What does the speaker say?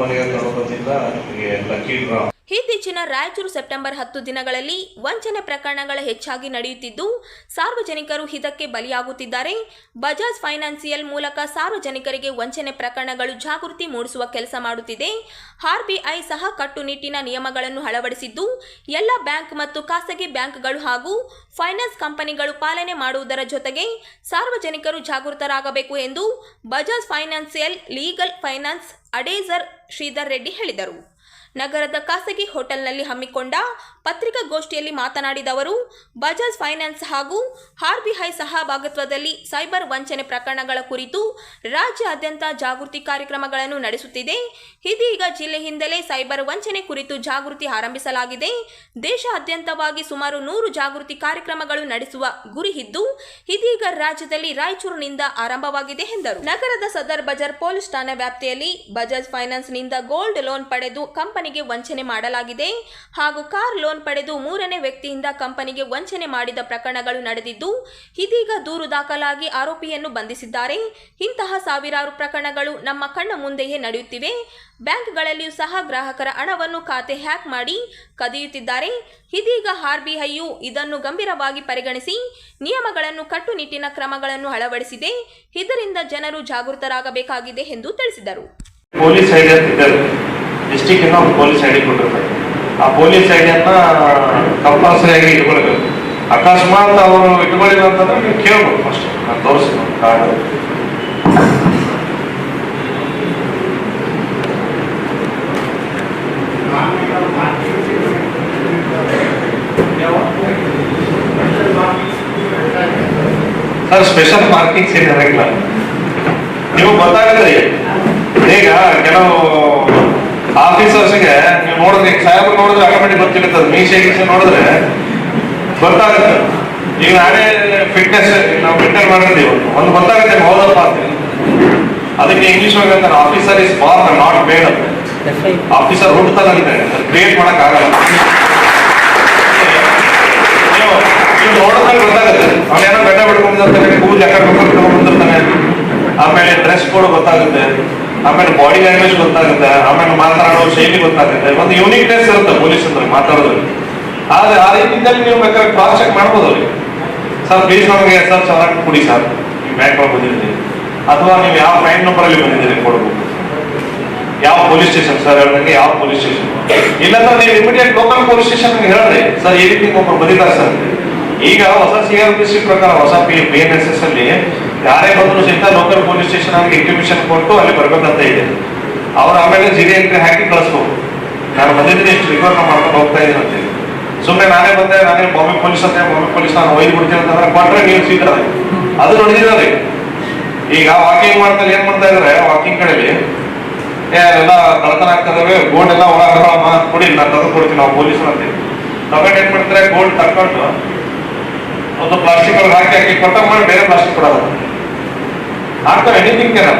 ಮನೆಗೆ ತಗೊಂಡ್ಬಂದಿದ್ದ ನಿಮಗೆ lucky draw ಇತ್ತೀಚಿನ ರಾಯಚೂರು ಸೆಪ್ಟೆಂಬರ್ ಹತ್ತು ದಿನಗಳಲ್ಲಿ ವಂಚನೆ ಪ್ರಕರಣಗಳ ಹೆಚ್ಚಾಗಿ ನಡೆಯುತ್ತಿದ್ದು, ಸಾರ್ವಜನಿಕರು ಇದಕ್ಕೆ ಬಲಿಯಾಗುತ್ತಿದ್ದಾರೆ. ಬಜಾಜ್ ಫೈನಾನ್ಸಿಯಲ್ ಮೂಲಕ ಸಾರ್ವಜನಿಕರಿಗೆ ವಂಚನೆ ಪ್ರಕರಣಗಳು ಜಾಗೃತಿ ಮೂಡಿಸುವ ಕೆಲಸ ಮಾಡುತ್ತಿದೆ. ಆರ್ಬಿಐ ಸಹ ಕಟ್ಟುನಿಟ್ಟಿನ ನಿಯಮಗಳನ್ನು ಅಳವಡಿಸಿದ್ದು, ಎಲ್ಲ ಬ್ಯಾಂಕ್ ಮತ್ತು ಖಾಸಗಿ ಬ್ಯಾಂಕ್ಗಳು ಹಾಗೂ ಫೈನಾನ್ಸ್ ಕಂಪನಿಗಳು ಪಾಲನೆ ಮಾಡುವುದರ ಜೊತೆಗೆ ಸಾರ್ವಜನಿಕರು ಜಾಗೃತರಾಗಬೇಕು ಎಂದು Bajaj financial legal finance adviser Sridhar Reddy ಹೇಳಿದರು. ನಗರದ ಖಾಸಗಿ ಹೋಟೆಲ್ನಲ್ಲಿ ಹಮ್ಮಿಕೊಂಡ ಪತ್ರಿಕಾಗೋಷ್ಠಿಯಲ್ಲಿ ಮಾತನಾಡಿದ ಅವರು, ಬಜಾಜ್ ಫೈನಾನ್ಸ್ ಹಾಗೂ ಆರ್ಬಿಐ ಸಹಭಾಗಿತ್ವದಲ್ಲಿ ಸೈಬರ್ ವಂಚನೆ ಪ್ರಕರಣಗಳ ಕುರಿತು ರಾಜ್ಯಾದ್ಯಂತ ಜಾಗೃತಿ ಕಾರ್ಯಕ್ರಮಗಳನ್ನು ನಡೆಸುತ್ತಿದೆ. ಇದೀಗ ಜಿಲ್ಲೆಯಿಂದಲೇ ಸೈಬರ್ ವಂಚನೆ ಕುರಿತು ಜಾಗೃತಿ ಆರಂಭಿಸಲಾಗಿದೆ. ದೇಶಾದ್ಯಂತವಾಗಿ ಸುಮಾರು ನೂರು ಜಾಗೃತಿ ಕಾರ್ಯಕ್ರಮಗಳು ನಡೆಸುವ ಗುರಿ ಇದ್ದು, ಇದೀಗ ರಾಜ್ಯದಲ್ಲಿ ರಾಯಚೂರಿನಿಂದ ಆರಂಭವಾಗಿದೆ ಎಂದರು. ನಗರದ ಸದರ್ ಬಜಾರ್ ಪೊಲೀಸ್ ಠಾಣಾ ವ್ಯಾಪ್ತಿಯಲ್ಲಿ ಬಜಾಜ್ ಫೈನಾನ್ಸ್ನಿಂದ ಗೋಲ್ಡ್ ಲೋನ್ ಪಡೆದು ಕಂಪನಿಗೆ ವಂಚನೆ ಮಾಡಲಾಗಿದೆ ಹಾಗೂ ಕಾರ್ ಲೋನ್ ಪಡೆದು ಮೂರನೇ ವ್ಯಕ್ತಿಯಿಂದ ಕಂಪನಿಗೆ ವಂಚನೆ ಮಾಡಿದ ಪ್ರಕರಣಗಳು ನಡೆದಿದ್ದು, ಇದೀಗ ದೂರು ದಾಖಲಾಗಿ ಆರೋಪಿಯನ್ನು ಬಂಧಿಸಿದ್ದಾರೆ. ಇಂತಹ ಸಾವಿರಾರು ಪ್ರಕರಣಗಳು ನಮ್ಮ ಕಣ್ಣ ಮುಂದೆಯೇ ನಡೆಯುತ್ತಿವೆ. ಬ್ಯಾಂಕ್ಗಳಲ್ಲಿಯೂ ಸಹ ಗ್ರಾಹಕರ ಹಣವನ್ನು ಖಾತೆ ಹ್ಯಾಕ್ ಮಾಡಿ ಕದಿಯುತ್ತಿದ್ದಾರೆ. ಇದೀಗ ಆರ್ಬಿಐಯು ಇದನ್ನು ಗಂಭೀರವಾಗಿ ಪರಿಗಣಿಸಿ ನಿಯಮಗಳನ್ನು ಕಟ್ಟುನಿಟ್ಟಿನ ಕ್ರಮಗಳನ್ನು ಅಳವಡಿಸಿದೆ. ಇದರಿಂದ ಜನರು ಜಾಗೃತರಾಗಬೇಕಾಗಿದೆ ಎಂದು ತಿಳಿಸಿದರು. ಡಿಸ್ಟಿಕ್ ಇಂದ ಒಂದು ಪೊಲೀಸ್ ಐಡಿ ಕೊಟ್ಟಿರ್ತಾರೆ. ಆ ಪೊಲೀಸ್ ಐಡಿಯನ್ನ ಕಂಪಲ್ಸರಿ ಆಗಿ ಇಟ್ಕೊಳ್ಬೇಕು. ಅಕಸ್ಮಾತ್ ಅವರು ಇಟ್ಕೊಳ್ಳಿಲ್ಲ ಅಂತಂದ್ರೆ ನೀವು ಕೇಳ್ಬೇಕು ಫಸ್ಟ್ ನಾನು ತೋರಿಸ್ತೀನಿ ಕಾರ್ಡ್ ಸರ್ ಸ್ಪೆಷಲ್ ಮಾರ್ಕಿಂಗ್ಸ್ ಏನಿರಂಗಿಲ್ಲ ನೀವು ಗೊತ್ತಾಗದ್ರಿ ಈಗ ಕೆಲವು ಆಫೀಸರ್ಸ್ಗೆ ನೀವು ನೋಡಿದ್ರೆ ಸಾಹೇಬ್ರು ನೋಡಿದ್ರೆ ಆಟೋಮೆಟಿಕ್ ಗೊತ್ತಿರುತ್ತೆ. ಮೀಶೆ ಗೀಸೆ ನೋಡಿದ್ರೆ ಗೊತ್ತಾಗುತ್ತೆ. ಈಗ ನಾನೇ ಫಿಟ್ನೆಸ್ ನಾವು ಮೇಂಟೈನ್ ಮಾಡಿರ್ತೀವಿ ಒಂದು ಗೊತ್ತಾಗುತ್ತೆ ಹೌದಪ್ಪ ಅಂತ. ಅದಕ್ಕೆ ಇಂಗ್ಲಿಷ್ ಒಳಗೆ ಅಂತಾರೆ officer is born not made ಅಂತ ಆಫೀಸರ್ ಹುಡ್ತಾನಂತೆ ಕ್ರಿಯೇಟ್ ಮಾಡಕ್ ಆಗಲ್ಲ. ನೀವು ನೋಡಿದ್ರೆ ಗೊತ್ತಾಗುತ್ತೆ. ಅವನೇನೋ ಬೆಟ್ಟ ಬಿಡ್ಕೊಂಡಿರ್ತಾನೆ ಕೂದಲು ಯಾಕಡೆ ಬಂದಿರ್ತಾನೆ ಆಮೇಲೆ ಡ್ರೆಸ್ ಕೋಡ್ ಗೊತ್ತಾಗುತ್ತೆ. ಆಮೇಲೆ ಬಾಡಿ ಲ್ಯಾಂಗ್ವೇಜ್ ಗೊತ್ತಾಗುತ್ತೆ, ಆಮೇಲೆ ಮಾತಾಡೋ ಶೈಲಿ ಗೊತ್ತಾಗುತ್ತೆ. ಒಂದು ಯೂನಿಕ್ನೆಸ್ ಇರುತ್ತೆ ಪೊಲೀಸ್ ಅಂದ್ರೆ ಮಾತಾಡೋದ್ರಲ್ಲಿ. ಆದ್ರೆ ಆ ರೀತಿಯಲ್ಲಿ ನೀವು ಬೇಕಾದ್ರೆ ಕ್ರಾಸ್ ಚೆಕ್ ಮಾಡ್ಬೋದು ಸರ್ ಪ್ಲೀಸ್ ನಮಗೆ ಸರ್ ಚೆನ್ನಾಗಿ ಕೊಡಿ ಸರ್ ನೀವು ಬ್ಯಾಂಕ್ ಬಂದಿದ್ದೀರಿ. ಅಥವಾ ನೀವು ಯಾವ ಕ್ರೈಮ್ ನಂಬರ್ ಅಲ್ಲಿ ಬಂದಿದ್ದೀರಿ ಕೊಡ್ಬೋದು ಯಾವ ಪೊಲೀಸ್ ಸ್ಟೇಷನ್ ಸರ್ ಹೇಳಿದಂಗೆ, ಯಾವ ಪೊಲೀಸ್ ಸ್ಟೇಷನ್ ಇಲ್ಲಾಂದ್ರೆ ನೀವು ಇಮಿಡಿಯೇಟ್ ಲೋಕಲ್ ಪೊಲೀಸ್ ಸ್ಟೇಷನ್ ಹೇಳ್ರಿ. ಸರ್ ಈ ರೀತಿ ಒಬ್ಬರು ಬಂದಿದ್ದಾರೆ ಸರ್ ಈಗ ಹೊಸ ಸಿ ಆರ್ ಪಿ ಸಿ ಪ್ರಕಾರ, ಹೊಸ ಪಿ ಎನ್ ಎಸ್ ಎಸ್ ಅಲ್ಲಿ ಯಾರೇ ಬಂದ್ರು ಸಹಿತ ಲೋಕಲ್ ಪೊಲೀಸ್ ಸ್ಟೇಷನ್ ಅವ್ರಿಗೆ ಎಕ್ಸಿಬಿಷನ್ ಕೊಟ್ಟು ಅಲ್ಲಿ ಬರ್ಬೇಕಂತ ಇದೆ. ಅವ್ರು ಆಮೇಲೆ ಜಿರಿ ಎಂಟ್ರಿ ಹಾಕಿ ಕಳಿಸ್ಬೋದು. ನಾನು ಬಂದಿದ್ದೀನಿ, ಇಷ್ಟು ರಿಕವರ್ ಮಾಡ್ಕೊಂಡು ಹೋಗ್ತಾ ಇದ್ದೀನಿ ಅಂತೇಳಿ ಸುಮ್ಮನೆ ನಾನೇ ಬಂದೆ, ನಾನೇ ಬಾಂಬೆ ಪೊಲೀಸ್ ಅಂತ ಬಾಂಬೆ ಪೊಲೀಸ್ ನಾನು ಒಯ್ದು ಬಿಡ್ತೀನಿ ಅಂತಂದ್ರೆ ಕೊಟ್ರೆ ನೀವು ಸೀದಾ ಅದು ನೋಡಿದಿದ್ದಾರೆ ಈಗ ವಾಕಿಂಗ್ ಮಾಡ್ತಾರೆ ಏನ್ ಮಾಡ್ತಾ ಇದಾರೆ? ವಾಕಿಂಗ್ ಕಡೆಯಲ್ಲಿ ಎಲ್ಲ ಕಳತನ ಆಗ್ತದವೆ ಗೋಲ್ಡ್ ಎಲ್ಲ ಒಳ ಹಾಕೋಳಮ್ಮ ಕೊಡಿ, ನಾನು ತಂದು ಕೊಡ್ತೀನಿ ನಾವು ಪೊಲೀಸರು ಅಂತ ತಗೊಂಡು ಏನ್ ಮಾಡ್ತಾರೆ ಗೋಲ್ಡ್ ತಕೊಂಡು ಒಂದು ಪ್ಲಾಸ್ಟಿಕ್ ಹಾಕಿ ಹಾಕಿ ಕೊಟ್ಟ ಮಾಡಿ ಬೇರೆ ಪ್ಲಾಸ್ಟಿಕ್ ಕೊಡೋದು. ಆಗ್ತವೆ ಎನಿಥಿಂಗ್ ಕೆನ